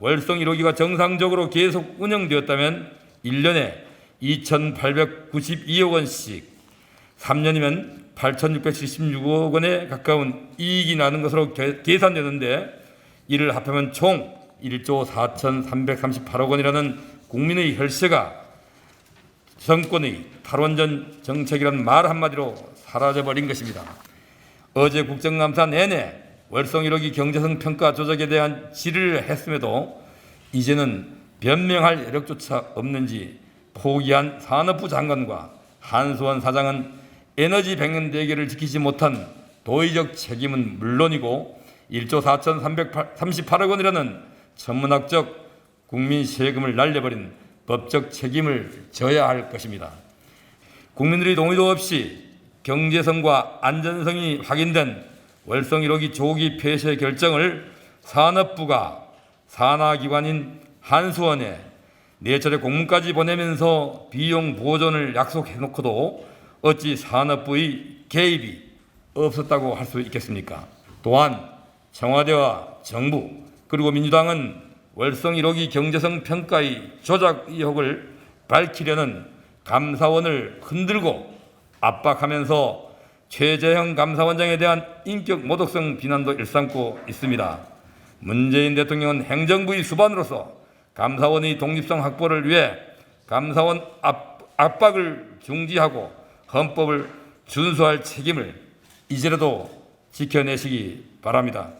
월성 1호기가 정상적으로 계속 운영되었다면 1년에 2,892억 원씩 3년이면 8,676억 원에 가까운 이익이 나는 것으로 계- 계산되는데 이를 합하면 총 1조 4,338억 원이라는 국민의 혈세가 정권의 탈원전 정책이라는 말 한마디로 사라져버린 것입니다. 어제 국정감사 내내 월성 1호기 경제성 평가 조작에 대한 질의를 했음에도 이제는 변명할 여력조차 없는지 포기한 산업부 장관과 한수원 사장은 에너지 백년 대계를 지키지 못한 도의적 책임은 물론이고 1조 4,338억 원이라는 천문학적 국민 세금을 날려버린 법적 책임을 져야 할 것입니다. 국민들의 동의도 없이 경제성과 안전성이 확인된 월성 1호기 조기 폐쇄 결정을 산업부가 산하기관인 한수원에 네 차례 공문까지 보내면서 비용 보존을 약속해놓고도 어찌 산업부의 개입이 없었다고 할 수 있겠습니까? 또한 청와대와 정부 그리고 민주당은 월성 1호기 경제성 평가의 조작 의혹을 밝히려는 감사원을 흔들고 압박하면서 최재형 감사원장에 대한 인격 모독성 비난도 일삼고 있습니다. 문재인 대통령은 행정부의 수반으로서 감사원의 독립성 확보를 위해 감사원 압, 압박을 중지하고 헌법을 준수할 책임을 이제라도 지켜내시기 바랍니다.